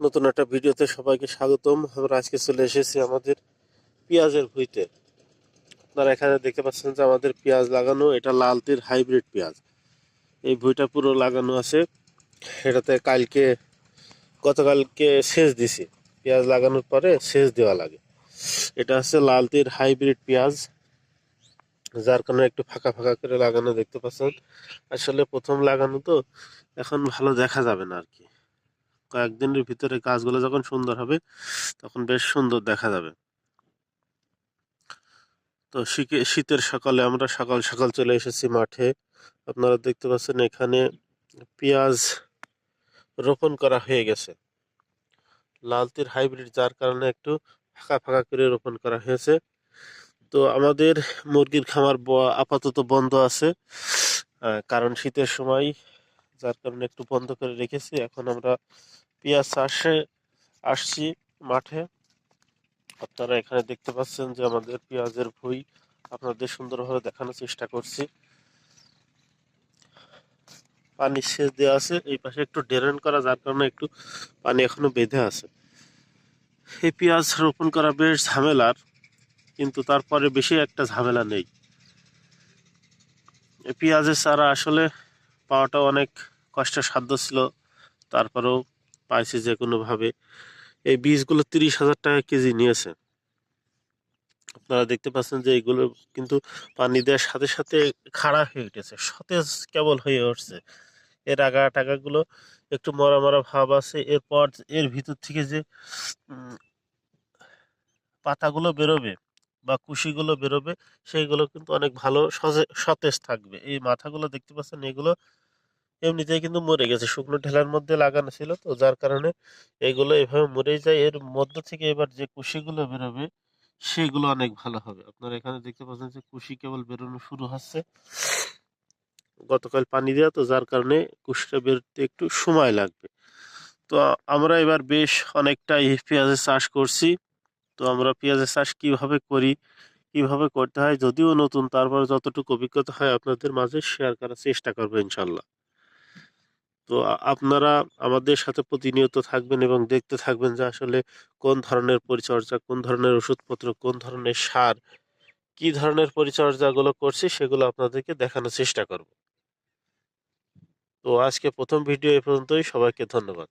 নতুন একটা ভিডিওতে সবাইকে স্বাগতম। আমরা আজকে চলে এসেছি আমাদের পেঁয়াজের ভুইতে। আপনারা এখানে দেখতে পাচ্ছেন যে আমাদের পেঁয়াজ লাগানো, এটা লাল তীর হাইব্রিড পেঁয়াজ। এই ভুঁইটা পুরো লাগানো আছে। এটাতে কালকে, গতকালকে সেচ দিছি। পেঁয়াজ লাগানোর পরে সেচ দেওয়া লাগে। এটা হচ্ছে লাল তীর হাইব্রিড পেঁয়াজ। যার কারণে একটু ফাঁকা ফাঁকা করে লাগানো দেখতে পাচ্ছেন। আসলে প্রথম লাগানো তো, এখন ভালো দেখা যাবে না আর কি। কয়েকদিনের ভিতরে গাছগুলো যখন সুন্দর হবে, তখন বেশ সুন্দর দেখা যাবে। তো শীতে- শীতের সকালে আমরা সকাল সকাল চলে এসেছি মাঠে। আপনারা দেখতে পাচ্ছেন এখানে পেঁয়াজ রোপণ করা হয়ে গেছে। লালতির হাইব্রিড, যার কারণে একটু ফাঁকা ফাঁকা করে রোপণ করা হয়েছে। তো আমাদের মুরগির খামার আপাতত বন্ধ আছে কারণ শীতের সময় যার কারণে একটু বন্ধ করে রেখেছি। এখন আমরা পেঁয়াজ চাষে আসছি মাঠে। আপনারা এখানে দেখতে পাচ্ছেন যে আমাদের পেঁয়াজের ভুই আপনাদের সুন্দরভাবে দেখানোর চেষ্টা করছি। পানি সেচ দেওয়া আছে, এই পাশে একটু ড্রেন করা, যার কারণে একটু পানি এখনও বেঁধে আছে। এই পেঁয়াজ রোপণ করা বেশ ঝামেলার, কিন্তু তারপরে বেশি একটা ঝামেলা নেই। পেঁয়াজের চারা আসলে পাওয়াটা অনেক কষ্টের সাধ্য ছিল, তারপরেও পাইছি যে কোনোভাবে। এই বীজগুলো তিরিশ হাজার টাকা কেজি নিয়েছে। আপনারা দেখতে পাচ্ছেন যে এইগুলো কিন্তু পানি দেওয়ার সাথে সাথে খাড়া হয়ে উঠেছে, সতেজ কেবল হয়ে উঠছে। এর আগা টাকাগুলো একটু মরা মরা ভাব আছে, এরপর এর ভিতর থেকে যে পাতাগুলো বেরোবে বা কুশিগুলো বেরোবে, সেইগুলো কিন্তু অনেক ভালো সতেজ থাকবে। এই মাথাগুলো দেখতে পাচ্ছেন, এগুলো এমনিতেই কিন্তু মরে গেছে। শুকনো ঢেলার মধ্যে লাগানো ছিল তো, যার কারণে এগুলো এভাবে মরেই যায়। এর মধ্য থেকে এবার যে কুশিগুলো বেরোবে, সেগুলো অনেক ভালো হবে। আপনারা এখানে দেখতে পাচ্ছেন যে কুশি কেবল বেরোনো শুরু হচ্ছে। গতকাল পানি দেওয়া তো, যার কারণে কুশিটা বেরোতে একটু সময় লাগবে। তো আমরা এবার বেশ অনেকটাই পেঁয়াজের চাষ করছি। তো আমরা পেঁয়াজের চাষ কীভাবে করি, কীভাবে করতে হয়, যদিও নতুন, তারপর যতটুকু অভিজ্ঞতা হয় আপনাদের মাঝে শেয়ার করার চেষ্টা করব ইনশাল্লাহ। তো আপনারা আমাদের সাথে প্রতিনিয়ত থাকবেন এবং দেখতে থাকবেন যে আসলে কোন ধরনের পরিচর্যা, কোন ধরনের ওষুধপত্র, কোন ধরনের সার, কি ধরনের পরিচর্যাগুলো করছি সেগুলো আপনাদেরকে দেখানোর চেষ্টা করব। তো আজকে প্রথম ভিডিও এ পর্যন্তই। সবাইকে ধন্যবাদ।